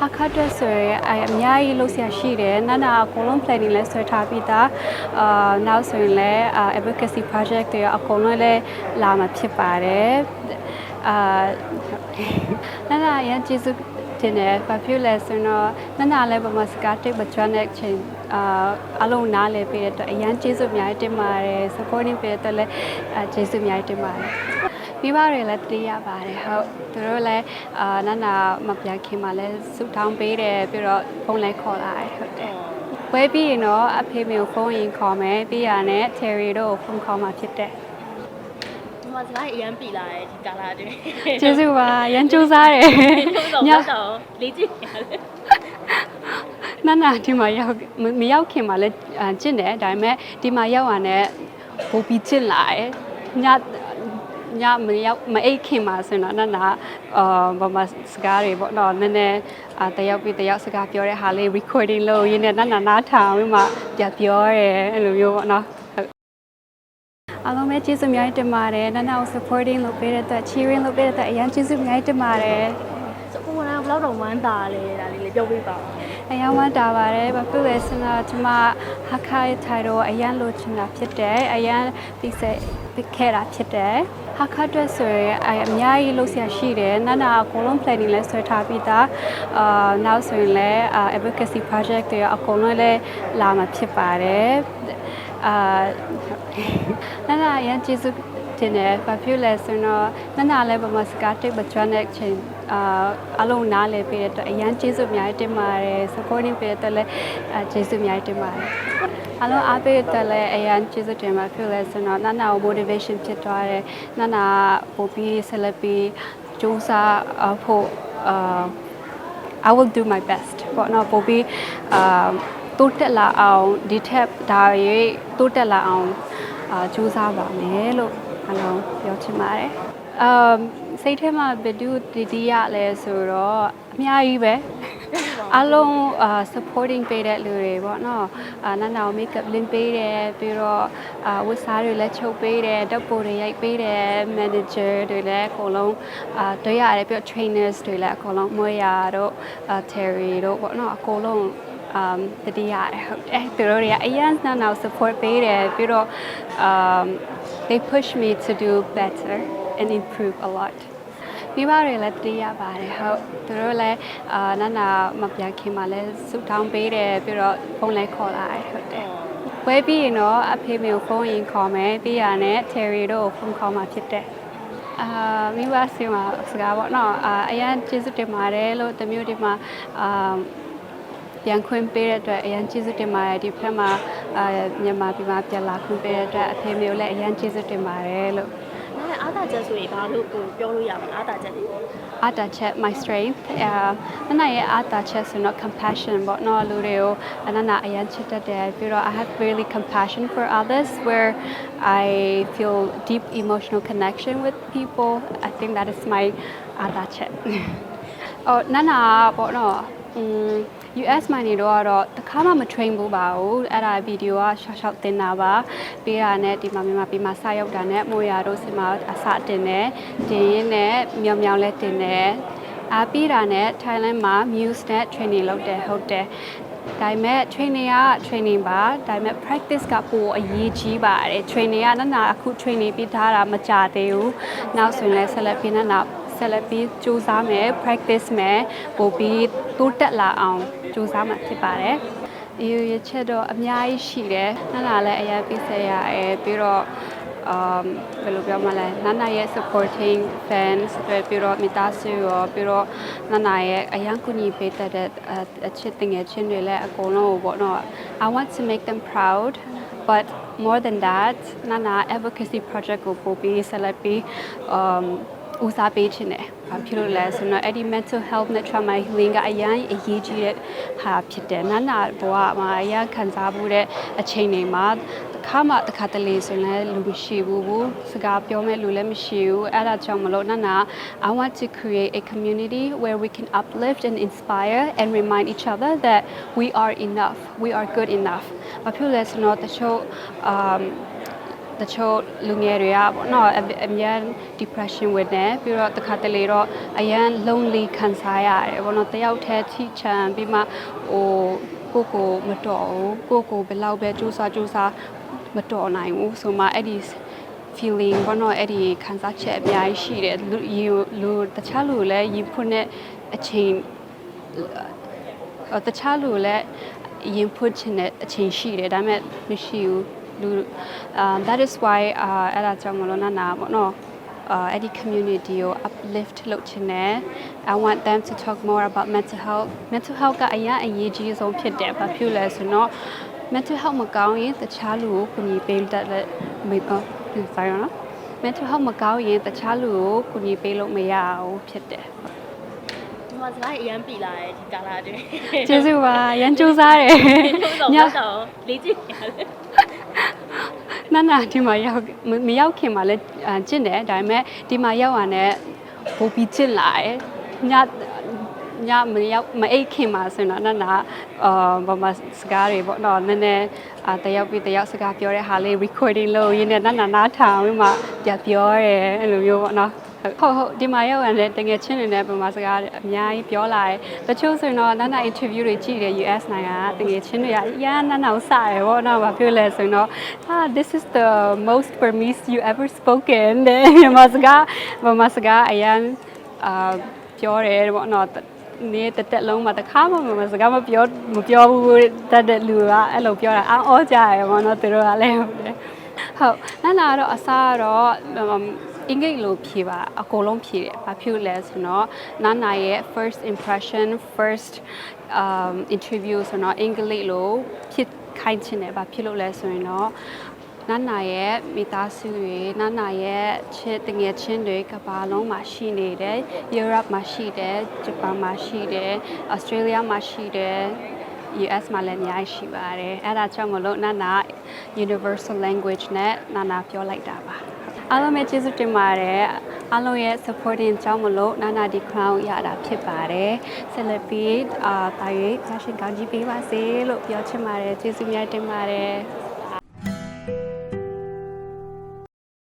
ဟာခတ်တက်ဆိုရယ်အအများကြီးလုပ်ဆရာရှိတယ်နာနာအကုန်လုံး planning လဲဆွဲထားပြီးသားအာနောက်ဆိုရင်လည်းအာ advocacy project တွေအကုန်လုံးလည်းလာမှာဖြစ်ပါတယ်အာနာနာရန်ကျေးဇူးတင်တယ်ဘာဖြစ်လဲဆိုတော့နာနာလည်းဗမာစကားတိတ်မကျွမ်းတဲ့အချိန်အာအလုံးနားလဲပေးတဲ့အတွက်အရန်ကျေးဇူးအများကြီးတင်ပါတယ် supporting ပေးတဲ့အတွက်လည်းအာကျေးဇူးအများကြီးတင်ပါတယ် မိဘတွေလည်းတတိရပါတယ်ဟုတ်သူတို့လည်းအာနန္နာမပြခင်မှာလည်းစုထောင်းပေးတယ်ပြီးတော့ဖုန်းလည်းခေါ်လာတယ်ဟုတ်တယ်ဝဲပြီးရင်တော့အဖေမေကိုဖုန်းရင်ခေါ်မယ်ပြီးရနဲ့ Terry တို့ကိုဖုန်းခေါ်မှာဖြစ်တယ်ဒီမှာစကားအရန်ပြီလာတယ်ဒီကာလာအတွင်းကျေးဇူးပါရန်ကြိုးစားတယ်တော့ညတော့လေးကြည့်ရတယ်နန္နာဒီမှာရောက်မမရောက်ခင်မှာလည်းအာကျင့်တယ်ဒါပေမဲ့ဒီမှာရောက်ရတဲ့ဘူပြီးကျင့်လာတယ်ည ညမရောက်မအိတ်ခင်မှာဆိုရင်တော့နန္နာအာဘာမှစကားတွေပေါ့တော့နည်းနည်းအာတယောက်ပြီးတယောက်စကားပြောတဲ့ဟာလေး recording လုပ်ရင်းနဲ့နန္နာနားထောင်ပြီးမှပြပြောရဲအဲ့လိုမျိုးပေါ့နော်ဟုတ်အားလုံးပဲကျေးဇူးအများကြီးတင်ပါတယ်နန္နာကို supporting လုပ်ပေးတဲ့အတွက် cheering လုပ်ပေးတဲ့အတွက်အရင်ကျေးဇူးအများကြီးတင်ပါတယ် ဆိုကိုကလည်းဘယ်တော့ဝမ်းသာလဲဒါလေးလေးပြောပြပါဦးအယံဝမ်းတာပါတယ်ဘာဖြစ်လဲဆိုတော့ကျွန်မဟာခိုင်ထိုင်တော့အယံလိုချင်တာဖြစ်တယ်အယံပြည့်စက်ပြခဲ့တာဖြစ်တယ်ဟာခတ်တက်ဆိုရယ်အအများကြီးလုပ်ဆရာရှိတယ်နာနာအကုန်လုံး planning လဲဆွဲထားပြီးသားအာနောက်ဆိုရင်လည်းအာ advocacy project တွေအကုန်လုံးလည်းလာမှာဖြစ်ပါတယ်အာနာနာအယံကျေးဇူးတင်တယ်ဘာဖြစ်လဲဆိုတော့နာနာလည်းဗမာစကားတိတ်မကျွမ်းတဲ့အချိန် အာအလုံးနားလဲပေးတဲ့အတွက်အရန်ကျေးဇူးအများကြီးတင်ပါတယ် supporting ပေးတဲ့အတွက်လည်းအာကျေးဇူးအများကြီးတင်ပါတယ်အလုံးအားပေးတဲ့အတွက်လည်းအရန်ကျေးဇူးတင်ပါဖြစ်လဲဆိုတော့နာနာကို motivation ဖြစ်သွားတယ်နာနာပို့ပြီးဆက်လက်ပြီးစူးစမ်းအဖို့အာ I will do my best ပေါ့နော်ပို့ပြီးအာတိုးတက်လာအောင်ဒီထက်ဒါရွေးတိုးတက်လာအောင်အာကြိုးစားပါမယ်လို့အလုံးပြောချင်ပါတယ် အမ်စိတ်ထဲမှာဘယ်သူတည်တည်ရလဲဆိုတော့အများကြီးပဲအလုံးအာ supporting ပေးတဲ့လူတွေပေါ့နော်အာနာနာ makeup လင်းပေးတယ်ပြီးတော့အာဝတ်စားတွေလည်းချုပ်ပေးတယ်ဓာတ်ပုံတွေရိုက်ပေးတယ် manager တွေလည်းအကုန်လုံးအာတွေ့ရတယ်ပြီးတော့ trainers တွေလည်းအကုန်လုံးမွေးရတို့အာ Terry တို့ပေါ့နော်အကုန်လုံး um တတိယရတယ်ဟုတ်တယ်သူတို့တွေကအရင်ကနောက် support ပေးတယ်ပြီးတော့ um they push me to do better and improve a lot မိဘတွေလည်းတတိယပါတယ်ဟုတ်သူတို့လည်းအာနာနာမပြခင်မှာလည်းစုထောင်းပေးတယ်ပြီးတော့ဖုန်းလည်းခေါ်လာတယ်ဟုတ်တယ်ဝဲပြီးရင်တော့အဖေမေကိုဖုန်းရင်ခေါ်မယ်ပြီးရနဲ့ Terry တို့ကိုဖုန်းခေါ်မှာဖြစ်တယ်အာမိဘဆီမှာစကားပေါ့နော်အာအရင်ကျေးဇူးတင်ပါတယ်လို့တမျိုးဒီမှာအာပြန်ခွင့်ပေးတဲ့အတွက်အရင်ကျေးဇူးတင်ပါတယ်ဒီဖက်မှာအာမြန်မာပြည်မှာပြန်လာခွင့်ပေးတဲ့အတွက်အဖေမျိုးလည်းအရင်ကျေးဇူးတင်ပါတယ်လို့ နားနဲ့အားသာချက်ဆိုရင်ဘာလို့ကိုပြောလို့ရမလဲအားသာချက်တွေ အာတာချက် my strength အာနနာရဲ့အာတာချက်ဆိုတော့ compassion ပေါ့နော်လူတွေကိုအနနာအရင်ချစ်တတ်တယ်ပြီးတော့ I have really compassion for others where I feel deep emotional connection with people I think that is my အာတာချက် အော်နနာပေါ့နော်อืม US မှာနေတော့ကတော့တခါမှမ train ဘူးပါဘူးအဲ့ဒါဗီဒီယိုကရှော့ရှော့တင်တာပါပြီးတာနဲ့ဒီမှာမြန်မာပြည်မှာစရောက်တာနဲ့မိုးရတို့စီမှာအစတင်တယ်တင်ရင်းနဲ့မြောင်မြောင်လဲတင်တယ်အားပြီးတာနဲ့ Thailand မှာ Muse နဲ့ training လုပ်တယ်ဟုတ်တယ်ဒါပေမဲ့ training က training ပါဒါပေမဲ့ practice ကပိုအရေးကြီးပါတယ် training ကနနာအခု training ပြီးထားတာမကြသေးဘူးနောက်ဆိုရင်လည်းဆက်လက်ပြီးနနာ ဆက်လက်ပြီးစူးစမ်းမယ် practice မယ်ပို့ပြီးတိုးတက်လာအောင်စူးစမ်းမှာဖြစ်ပါတယ်ဒီရချက်တော့အများကြီးရှိတယ်နနာလည်းအရင်ပြည့်စက်ရရဲပြီးတော့ um ဘယ်လိုပြောမလဲနနာရဲ့ supporting fans ပဲပြီးတော့မိသားစုရောပြီးတော့နနာရဲ့အရန်ကူညီပေးတတ်တဲ့အချစ်တင်ငယ်ချင်းတွေလည်းအကုန်လုံးကိုပေါ့နော် I want to make them proud but more than that နနာ advocacy project ကိုပို့ပြီးဆက်လက်ပြီး um ဦးစားပေးခြင်းတယ်။ဘာဖြစ်လို့လဲဆိုတော့အဲ့ဒီ mental health နဲ့ trauma healing ကအရင်အရေးကြီးတဲ့ဟာဖြစ်တယ်။နာနာဘဝမှာအရင်ခံစားမှုတဲ့အချိန်တွေမှာတစ်ခါမှတစ်ခါတလေဆိုရင်လည်းလူမရှိဘူးဘူး။စကားပြောမဲ့လူလည်းမရှိဘူး။အဲ့ဒါကြောင့်မလို့နာနာ I want to create a community where we can uplift and inspire and remind each other that we are enough. We are good enough. ဘာဖြစ်လို့လဲဆိုတော့တချို့ um တချို့လူငယ်တွေကပေါ့နော်အအများ depression ဝင်တယ်ပြီးတော့တစ်ခါတလေတော့အရန် lonely ခံစားရတယ်ပေါ့နော်တယောက်တည်းထိချန်ပြီးမှဟိုကိုယ့်ကိုယ်မတော်ဘူးကိုယ့်ကိုယ်ဘယ်လောက်ပဲစူးစမ်းစူးစမ်းမတော်နိုင်ဘူးဆိုမှအဲ့ဒီ feeling ဘောနော်အဲ့ဒီခံစားချက်အများကြီးရှိတယ်လူလူလူတခြားလူလည်းရင်ဖွင့်တဲ့အချိန်အော်တခြားလူလည်းရင်ဖွင့်ခြင်းတဲ့အချိန်ရှိတယ်ဒါပေမဲ့မရှိဘူး လူအာ that is why အာအဲ့ဒါကြောင့်မလို့နာနာပေါ့နော်အာအဲ့ဒီ community ကို uplift လုပ်ချင်တယ် I want them to talk more about mental health mental health ကအရင်အရေးကြီးဆုံးဖြစ်တယ်ဘာဖြစ်လဲဆိုတော့ mental health မကောင်းရင်တခြားလူကိုကူညီပေးတတ်တဲ့မေပေါ့ sorry နော် mental health မကောင်းရင်တခြားလူကိုကူညီပေးလို့မရဘူးဖြစ်တယ်ဒီမှာစကားအရန်ပြီလာတယ်ဒီကာလာအတွင်းကျေးဇူးပါရန်ကြိုးစားတယ်ညညတော့လေးကြည့်ရတယ် နန္နာဒီမှာရောက်မမရောက်ခင်မှာလည်းအာကျင့်တယ်ဒါပေမဲ့ဒီမှာရောက်ရတဲ့ဘူပီကျင့်လာတယ်ညညမရောက်မအိတ်ခင်မှာဆိုရင်တော့နန္နာအာဘာမှစကားတွေပေါ့နော်နည်းနည်းအာတယောက်ပြီးတယောက်စကားပြောတဲ့ဟာလေး recording လုပ်ရင်းနဲ့နန္နာနားထောင်ပြီးမှပြပြောတယ်အဲ့လိုမျိုးပေါ့နော် ဟုတ်ဟုတ်ဒီမှာရောက်ရတဲ့တကယ်ချင်းနေတဲ့ပုံမှာစကားအများကြီးပြောလာတယ်တချို့ဆိုရင်တော့နာနာ interview တွေကြည့်တယ် US နိုင်ငံကတကယ်ချင်းတွေကရန်နာနာကိုစတယ်ဗောနော်ဘာပြောလဲဆိုရင်တော့ ah this is the most Burmese you ever spoken တဲ့မြန်မာစကားမြန်မာစကားအရန်အာပြောတယ်ဗောနော်နေတက်တက်လုံးမှာတခါမှမစကားမပြောမပြောဘူးတတ်တဲ့လူကအဲ့လိုပြောတာအော်ကြရယ်ဗောနော်သူတို့ကလည်းဟုတ်တယ်ဟုတ်နာနာကတော့အစားကတော့ အင်္ဂလိပ်လိုဖြေပါအကုန်လုံးဖြေတယ်။ဘာဖြစ်လဲဆိုတော့နာနာရဲ့ first impression first um interview ဆိုတော့အင်္ဂလိပ်လိုဖြစ်ခိုင်းချင်တယ်။ဘာဖြစ်လို့လဲဆိုရင်တော့နာနာရဲ့မိသားစုတွေနာနာရဲ့ချစ်တငယ်ချင်းတွေကမ္ဘာလုံးမှာရှိနေတယ်။ Europe မှာရှိတယ်၊ဂျပန်မှာရှိတယ်၊ဩစတြေးလျမှာရှိတယ်။ US မှာလည်းအများကြီးရှိပါတယ်။အဲ့ဒါကြောင့်မလို့နာနာ universal language နဲ့နာနာပြောလိုက်တာပါ။ အားလုံးပဲကျေးဇူးတင်ပါတယ်။အားလုံးရဲ့ supporting ကြောင့်မလို့နာနာဒီ crown ရတာဖြစ်ပါတယ်။ဆက်လက်ပြီးအာတာ၍ဖရှင်ကောင်းကြီးပေးပါစေလို့ပြောချင်ပါတယ်။ကျေးဇူးများတင်ပါတယ်။